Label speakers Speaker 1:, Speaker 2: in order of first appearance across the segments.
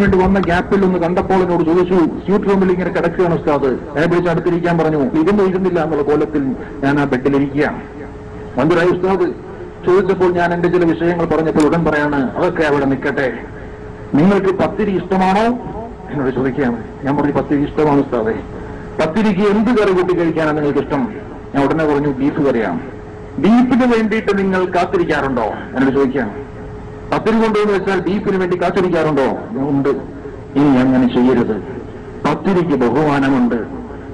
Speaker 1: വേണ്ടി വന്ന ഗ്യാപ്പിൽ ഒന്ന് കണ്ടപ്പോൾ എന്നോട് ചോദിച്ചു സ്യൂട്ട് റൂമിൽ ഇങ്ങനെ കിടക്കുകയാണ് ഉസ്താദ്. എന്നെ വിളിച്ച് അടുത്തിരിക്കാൻ പറഞ്ഞു. ഇരുന്ന് ഇരുന്നില്ല എന്നുള്ള കോലത്തിൽ ഞാൻ ആ ബെഡിലിരിക്കുകയാണ് മന്ദിരായ ഉസ്താദ് ചോദിച്ചപ്പോൾ ഞാൻ എന്റെ ചില വിഷയങ്ങൾ പറഞ്ഞപ്പോൾ ഉടൻ പറയാണ് അതൊക്കെ അവിടെ നിൽക്കട്ടെ. നിങ്ങൾക്ക് പത്തിരി ഇഷ്ടമാണോ? എന്നോട് ചോദിക്കുകയാണ്. ഞാൻ പറഞ്ഞു പത്തിരി ഇഷ്ടമാണ് ഉസ്താദെ. പത്തിരിക്ക് എന്ത് കറി കൂട്ടി കഴിക്കാനാണ് നിങ്ങൾക്ക് ഇഷ്ടം? ഞാൻ ഉടനെ പറഞ്ഞു ബീഫ് കറിയാണ്. ബീഫിന് വേണ്ടിയിട്ട് നിങ്ങൾ കാത്തിരിക്കാറുണ്ടോ? എന്നോട് ചോദിക്കുകയാണ്. പത്തിരി കൊണ്ടുവന്ന് വെച്ചാൽ ബീഫിന് വേണ്ടി കാത്തിരിക്കാറുണ്ടോ ഉണ്ട്. ഇനി അങ്ങനെ ചെയ്യരുത്. പത്തിരിക്ക് ബഹുമാനമുണ്ട്.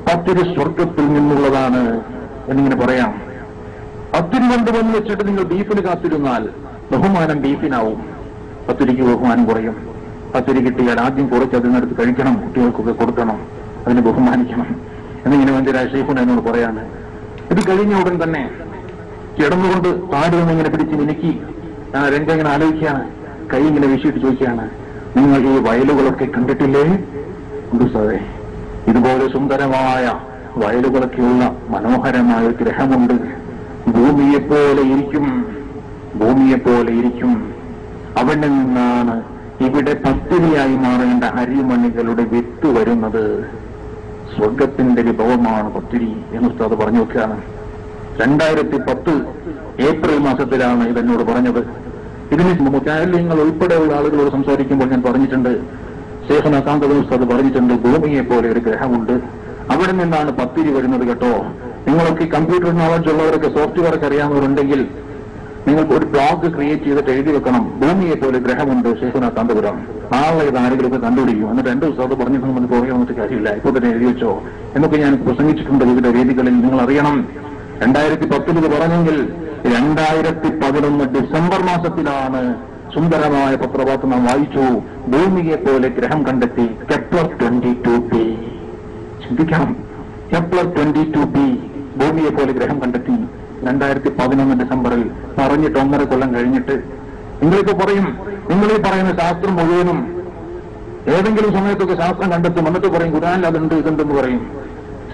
Speaker 1: പത്തിരി സ്വർഗത്തിൽ നിന്നുള്ളതാണ് എന്നിങ്ങനെ പറയാം. പത്തിരി കൊണ്ടുവന്ന് വെച്ചിട്ട് നിങ്ങൾ ബീഫിന് കാത്തിരുന്നാൽ ബഹുമാനം ബീഫിനാവും. പത്തിരിക്ക് ബഹുമാനം കുറയും. പത്തിരി കിട്ടിയാൽ ആദ്യം കുറച്ച് അതിനടുത്ത് കഴിക്കണം കുട്ടികൾക്കൊക്കെ കൊടുക്കണം. അതിനെ ബഹുമാനിക്കണം. എന്നിങ്ങനെ വേണ്ടി രാജശേഖരൻ എന്നോട് പറയാണ്. ഇത് കഴിഞ്ഞ ഉടൻ തന്നെ കിടന്നുകൊണ്ട് ഇങ്ങനെ പിടിച്ച് മിനുക്കി. ആ രംഗം ഇങ്ങനെ ആലോചിക്കുകയാണ്. കൈ ഇങ്ങനെ വീശിയിട്ട് ചോദിക്കുകയാണ് നിങ്ങൾ ഈ വയലുകളൊക്കെ കണ്ടിട്ടില്ലേ? ഉണ്ട് സാറേ. ഇതുപോലെ സുന്ദരമായ വയലുകളൊക്കെയുള്ള മനോഹരമായ ഗ്രഹമുണ്ട്. ഭൂമിയെപ്പോലെ ഇരിക്കും. ഭൂമിയെപ്പോലെ ഇരിക്കും. അവിടെ നിന്നാണ് ഇവിടെ പത്തിനിയായി മാറേണ്ട അരിമണികളുടെ വിത്ത് വരുന്നത്. സ്വർഗത്തിന്റെ വിഭവമാണ് പത്തിരി എന്ന് ഉസ്താദ് പറഞ്ഞു വെക്കുകയാണ്. രണ്ടായിരത്തി പത്ത് ഏപ്രിൽ മാസത്തിലാണ് ഇതെന്നോട് പറഞ്ഞത്. ഇതിന് മുജാലിങ്ങൾ ഉൾപ്പെടെയുള്ള ആളുകളോട് സംസാരിക്കുമ്പോൾ ഞാൻ പറഞ്ഞിട്ടുണ്ട് ശേഖന കാന്തക ഉസ്താദ് പറഞ്ഞിട്ടുണ്ട് ഭൂമിയെ പോലെ ഒരു ഗ്രഹമുണ്ട്. അവിടെ നിന്നാണ് പത്തിരി വരുന്നത് കേട്ടോ. നിങ്ങളൊക്കെ കമ്പ്യൂട്ടർ നോളജ് ഉള്ളവരൊക്കെ സോഫ്റ്റ്വെയർ അറിയാവുന്നവരുണ്ടെങ്കിൽ നിങ്ങൾ ഒരു ബ്ലോഗ് ക്രിയേറ്റ് ചെയ്തിട്ട് എഴുതി വെക്കണം. ഭൂമിയെ പോലെ ഗ്രഹമുണ്ട് ശേഖന കാന്തപുരം നാളെ ഇത് ആരെങ്കിലുമൊക്കെ കണ്ടുപിടിക്കും. എന്നിട്ട് രണ്ടു ദിവസം അത് പറഞ്ഞിട്ട് നമുക്ക് പുറകെ വന്നിട്ട് കാര്യമില്ല. ഇപ്പോൾ തന്നെ എഴുതി വെച്ചോ. എന്നൊക്കെ ഞാൻ പ്രസംഗിച്ചിട്ടുണ്ട് വിവിധ വേദികളിൽ നിങ്ങൾ അറിയണം രണ്ടായിരത്തി പത്തിൽ ഇത് പറഞ്ഞെങ്കിൽ രണ്ടായിരത്തി പതിനൊന്ന് ഡിസംബർ മാസത്തിലാണ് സുന്ദരമായ പത്രവാർത്ത നാം വായിച്ചു. ഭൂമിയെ പോലെ ഗ്രഹം കണ്ടെത്തി കെപ്ലർ ട്വന്റി ടു പി. ചിന്തിക്കണം. കെപ്ലർ ട്വന്റി ടു പി ഭൂമിയെ പോലെ ഗ്രഹം കണ്ടെത്തി രണ്ടായിരത്തി പതിനൊന്ന് ഡിസംബറിൽ പറഞ്ഞിട്ട് ഒന്നര കൊല്ലം കഴിഞ്ഞിട്ട് നിങ്ങളിപ്പോ പറയും നിങ്ങൾ ഈ പറയുന്ന ശാസ്ത്രം മുഴുവനും ഏതെങ്കിലും സമയത്തൊക്കെ ശാസ്ത്രം കണ്ടെത്തും. എന്നിട്ട് പറയും ഖുരാനിൽ അതുണ്ട് ഇതുണ്ടെന്ന് പറയും.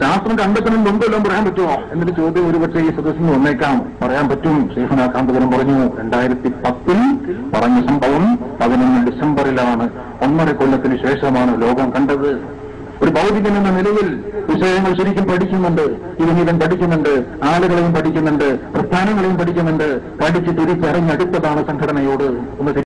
Speaker 1: ശാസ്ത്രം കണ്ടെത്തണം മുമ്പെല്ലാം പറയാൻ പറ്റുമോ? എന്നൊരു ചോദ്യം ഒരുപക്ഷെ ഈ സദസ്സിൽ നിന്ന് വന്നേക്കാം. പറയാൻ പറ്റും. ശ്രീഹനാകാന്തപുരം കാന്തപുരം പറഞ്ഞു രണ്ടായിരത്തി പത്തിൽ പറഞ്ഞ സംഭവം പതിനൊന്ന് ഡിസംബറിലാണ്. ഒന്നര കൊല്ലത്തിന് ശേഷമാണ് ലോകം കണ്ടത്. ഒരു ഭൗതികൻ എന്ന നിലയിൽ വിഷയങ്ങൾ ശരിക്കും പഠിക്കുന്നുണ്ട്. ഇവനീതം പഠിക്കുന്നുണ്ട്. ആളുകളെയും പഠിക്കുന്നുണ്ട്. പ്രസ്ഥാനങ്ങളെയും പഠിക്കുന്നുണ്ട്. പഠിച്ച് തിരിച്ചറിഞ്ഞടുത്തതാണ് സംഘടനയോട്. ഒന്ന്